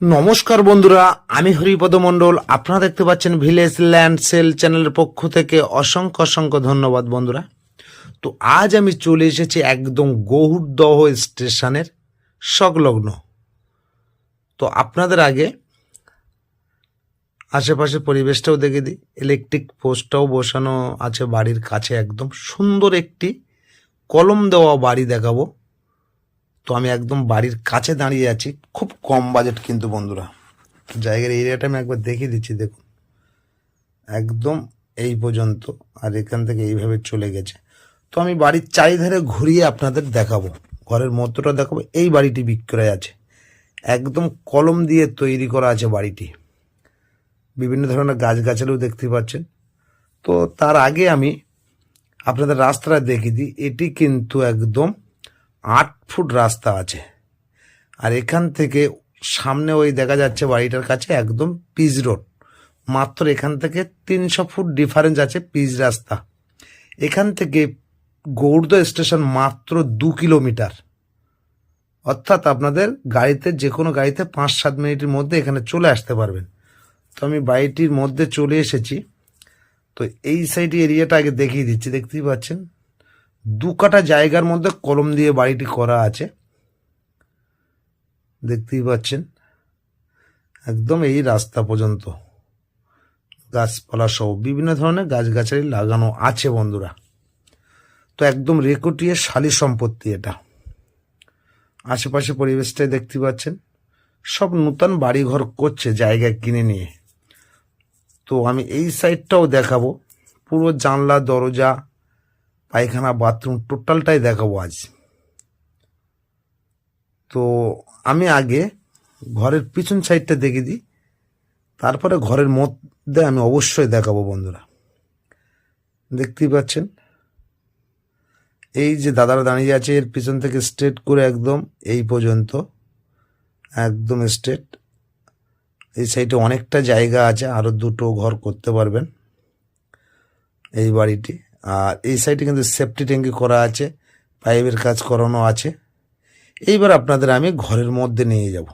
নমস্কার বন্ধুরা, আমি হরিপদ মণ্ডল। আপনারা দেখতে পাচ্ছেন ভিলেজ ল্যান্ড সেল চ্যানেলের পক্ষ থেকে অসংখ্য অসংখ্য ধন্যবাদ বন্ধুরা। তো আজ আমি চলে এসেছি একদম গৌরদহ স্টেশনের সংলগ্ন। তো আপনাদের আগে আশেপাশে পরিবেশটাও দেখে দিই। ইলেকট্রিক পোস্টটাও বসানো আছে বাড়ির কাছে একদম। সুন্দর একটি কলম দেওয়া বাড়ি দেখাবো। তো আমি একদম বাড়ির কাছে দাঁড়িয়ে আছি। খুব কম বাজেট কিন্তু বন্ধুরা। জায়গার এরিয়াটা আমি একবার দেখিয়ে দিচ্ছি, দেখুন। একদম এই পর্যন্ত, আর এখান থেকে এইভাবে চলে গেছে। তো আমি বাড়ির চারিধারে ঘুরিয়ে আপনাদের দেখাবো। ঘরের মধ্যটা দেখাবো। এই বাড়িটি বিক্রয় আছে। একদম কলম দিয়ে তৈরি করা আছে বাড়িটি। বিভিন্ন ধরনের গাছগাছালিও দেখতে পাচ্ছেন। তো তার আগে আমি আপনাদের রাস্তাটা দেখিয়ে দিই। এটি কিন্তু একদম আট ফুট রাস্তা আছে। আর এখান থেকে সামনে ওই দেখা যাচ্ছে বাড়িটার কাছে একদম পিচ রোড। মাত্র এখান থেকে তিনশো ফুট ডিফারেন্স আছে পিচ রাস্তা। এখান থেকে গৌড়দ স্টেশন মাত্র দু কিলোমিটার। অর্থাৎ আপনাদের গাড়িতে, যে কোনো গাড়িতে পাঁচ সাত মিনিটের মধ্যে এখানে চলে আসতে পারবেন। তো আমি বাড়িটির মধ্যে চলে এসেছি। তো এই সাইড এরিয়াটা আগে দেখিয়ে দিচ্ছি। দেখতেই পাচ্ছেন? দু কাটা জায়গার মধ্যে কলম দিয়ে বাড়িটি করা আছে। দেখতেই পাচ্ছেন, একদম এই রাস্তা পর্যন্ত। গাছপালা সহ বিভিন্ন ধরনের গাছগাছালি লাগানো আছে বন্ধুরা। তো একদম রেকটিয়ে শালি সম্পত্তি এটা। আশেপাশে পরিবেশটাই দেখতে পাচ্ছেন, সব নূতন বাড়িঘর করছে জায়গা কিনে নিয়ে। তো আমি এই সাইডটাও দেখাবো, পুরো জানলা, দরজা পায়খানা, বাথরুম, টোটালটাই দেখাবো আজ। তো আমি আগে ঘরের পিছন সাইডটা দেখে দিই, তারপরে ঘরের মধ্যে আমি অবশ্যই দেখাবো বন্ধুরা। দেখতেই পাচ্ছেন? এই যে দাদারা দাঁড়িয়ে আছে, এর পিছন থেকে স্ট্রেট করে একদম এই পর্যন্ত, একদম স্ট্রেট এই সাইডে অনেকটা জায়গা আছে আরও দুটো ঘর করতে পারবেন। এই বাড়িটি। আর এই সাইডে কিন্তু সেফটি ট্যাঙ্কি করা আছে, পাইপের কাজ করানো আছে। এইবার আপনাদের আমি ঘরের মধ্যে নিয়ে যাব।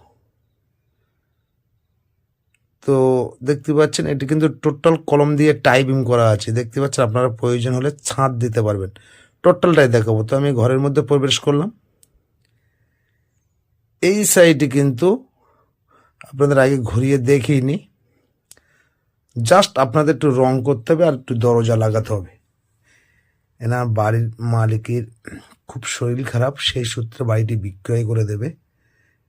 তো দেখতে পাচ্ছেন, এটি কিন্তু টোটাল কলম দিয়ে টাইপিং করা আছে। দেখতে পাচ্ছেন, আপনারা প্রয়োজন হলে ছাদ দিতে পারবেন। টোটালটাই দেখাবো। তো আমি ঘরের মধ্যে প্রবেশ করলাম। এই সাইডে কিন্তু আপনাদের আগে ঘুরিয়ে দেখিয়ে নি জাস্ট আপনাদের একটু রং করতে হবে আর একটু দরজা লাগাতে হবে। এনার বাড়ির মালিকের খুব শরীর খারাপ, সেই সূত্রে বাড়িটি বিক্রয় করে দেবে।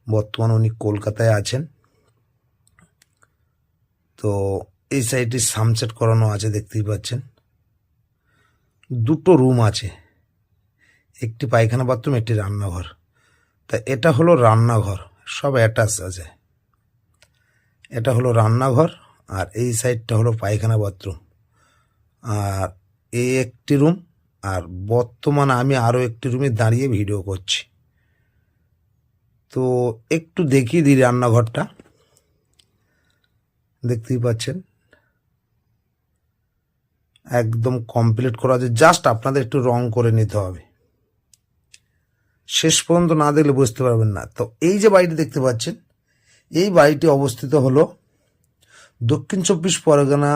বর্তমান উনি কলকাতায় আছেন। তো এই সাইডে সামসেট করানো আছে, দেখতেই পাচ্ছেন। দুটো রুম আছে। একটি পায়খানা বাথরুম, একটি রান্নাঘর। তা এটা হলো রান্নাঘর, সব অ্যাটাচ আছে। এটা হলো রান্নাঘর, আর এই সাইডটা হলো পায়খানা বাথরুম। আর এই একটি রুম আর বর্তমানে আমি আরও একটি রুমে দাঁড়িয়ে ভিডিও করছি। তো একটু দেখিয়ে দিই রান্নাঘরটা। দেখতেই পাচ্ছেন। একদম কমপ্লিট করা আছে। জাস্ট আপনাদের একটু রং করে নিতে হবে। শেষ পর্যন্ত না দেখলে বুঝতে পারবেন না। তো এই যে বাড়িটি দেখতে পাচ্ছেন, এই বাড়িটি অবস্থিত হলো দক্ষিণ চব্বিশ পরগনা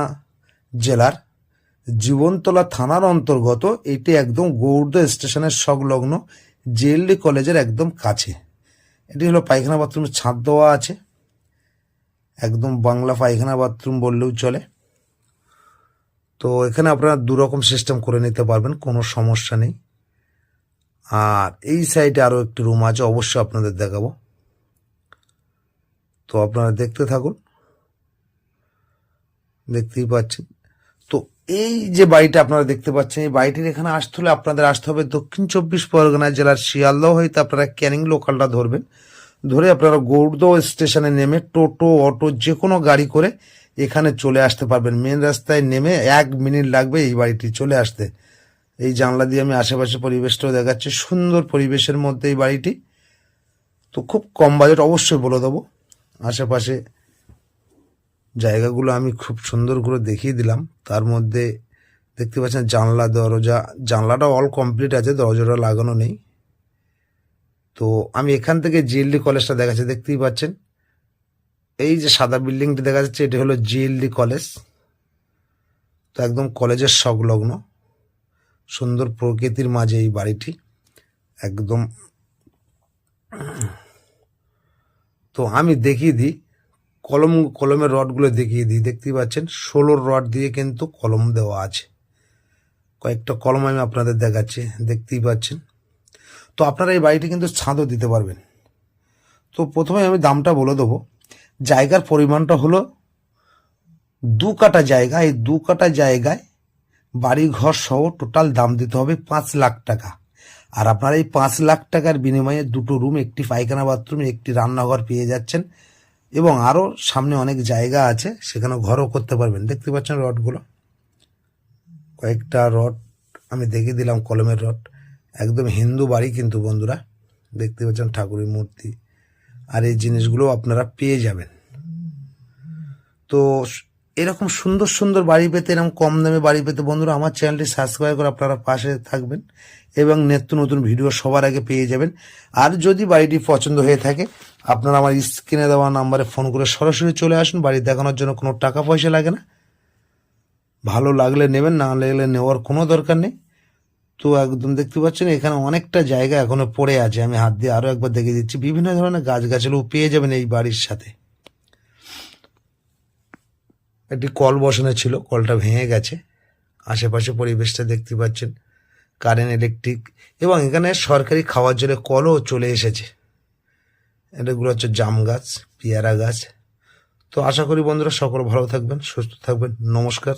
জেলার জীবনতলা থানার অন্তর্গত, এটি একদম গৌড়দ স্টেশনের সংলগ্ন জেএলডি কলেজের একদম কাছে। এটি হলো পায়খানা বাথরুমের ছাদ দেওয়া আছে। একদম বাংলা পায়খানা বাথরুম বললেও চলে। তো এখানে আপনারা দু রকম সিস্টেম করে নিতে পারবেন, কোনো সমস্যা নেই। আর এই সাইডে আরও একটি রুম আছে, অবশ্যই আপনাদের দেখাবো। তো আপনারা দেখতে থাকুন। দেখতেই পাচ্ছেন। এই যে বাড়িটা আপনারা দেখতে পাচ্ছেন, এই বাড়িটির এখানে আসতে হলে আপনাদের আসতে হবে দক্ষিণ চব্বিশ পরগনা জেলার শিয়ালদহ হইতে আপনারা ক্যানিং লোকালটা ধরবেন। ধরে আপনারা গৌড়দহ স্টেশনে নেমে টোটো, অটো যে কোনো গাড়ি করে এখানে চলে আসতে পারবেন। মেন রাস্তায় নেমে এক মিনিট লাগবে এই বাড়িটি চলে আসতে। এই জানলা দিয়ে আমি আশেপাশে পরিবেশটাও দেখাচ্ছি। সুন্দর পরিবেশের মধ্যে এই বাড়িটি। তো খুব কম বাজেট অবশ্যই বলে দেবো। আশেপাশে জায়গাগুলো আমি খুব সুন্দর করে দেখিয়ে দিলাম। তার মধ্যে দেখতে পাচ্ছেন জানলা, দরজা, জানলাটা অল কমপ্লিট আছে, দরজাটা লাগানো নেই। তো আমি এখান থেকে জিএলডি কলেজটা দেখাচ্ছি, দেখতেই পাচ্ছেন। এই যে সাদা বিল্ডিংটি দেখা যাচ্ছে, এটি হলো জিএলডি কলেজ। তো একদম কলেজের সংলগ্ন, সুন্দর প্রকৃতির মাঝে এই বাড়িটি। একদম। তো আমি দেখিয়ে দিই কলম, কলমের রডগুলো দেখিয়ে দিই। দেখতেই পাচ্ছেন, ষোলোর রড দিয়ে কিন্তু কলম দেওয়া আছে। কয়েকটা কলম আমি আপনাদের দেখাচ্ছি, দেখতেই পাচ্ছেন। তো আপনারা এই বাড়িটি কিন্তু ছাদও দিতে পারবেন। তো প্রথমে আমি দামটা বলে দেবো। জায়গার পরিমাণটা হলো দু কাটা জায়গা। এই দু কাটা জায়গায় বাড়ি ঘর সহ টোটাল দাম দিতে হবে পাঁচ লাখ টাকা। আর আপনারা এই পাঁচ লাখ টাকার বিনিময়ে দুটো রুম, একটি পায়খানা বাথরুম, একটি রান্নাঘর পেয়ে যাচ্ছেন। এবং আরও সামনে অনেক জায়গা আছে সেখানে ঘরও করতে পারবেন। দেখতে পাচ্ছেন রডগুলো? কয়েকটা রড, আমি দেখে দিলাম কলমের রড। একদম হিন্দু বাড়ি কিন্তু বন্ধুরা। দেখতে পাচ্ছেন ঠাকুরের মূর্তি। আর এই জিনিসগুলো আপনারা পেয়ে যাবেন। তো এরকম সুন্দর সুন্দর বাড়ি পেতে, এরকম কম দামে বাড়ি পেতে, বন্ধুরা, আমার চ্যানেলটি সাবস্ক্রাইব করে আপনারা পাশে থাকবেন এবং নিত্য নতুন ভিডিও সবার আগে পেয়ে যাবেন। আর যদি বাড়িটি পছন্দ হয়ে থাকে, আপনারা আমার স্ক্রিনে দেওয়া নাম্বারে ফোন করে সরাসরি চলে আসুন। বাড়ি দেখানোর জন্য কোনো টাকা পয়সা লাগে না। ভালো লাগলে নেবেন, না লাগলে নেওয়ার কোনো দরকার নেই। তো একদম দেখতে পাচ্ছেন, এখানে অনেকটা জায়গা এখনও পড়ে আছে। আমি হাত দিয়ে আরও একবার দেখে দিচ্ছি। বিভিন্ন ধরনের গাছগাছালিও পেয়ে যাবেন এই বাড়ির সাথে। একটি কল বসানো ছিল, কলটা ভেঙে গেছে। আশেপাশে পরিবেশটা দেখতে পাচ্ছেন, কারেন্ট ইলেকট্রিক এবং এখানে সরকারি খাওয়ার জন্য কলও চলে এসেছে। এটাগুলো হচ্ছে জাম গাছ, পেয়ারা গাছ। তো আশা করি বন্ধুরা সকল ভালো থাকবেন, সুস্থ থাকবেন। নমস্কার।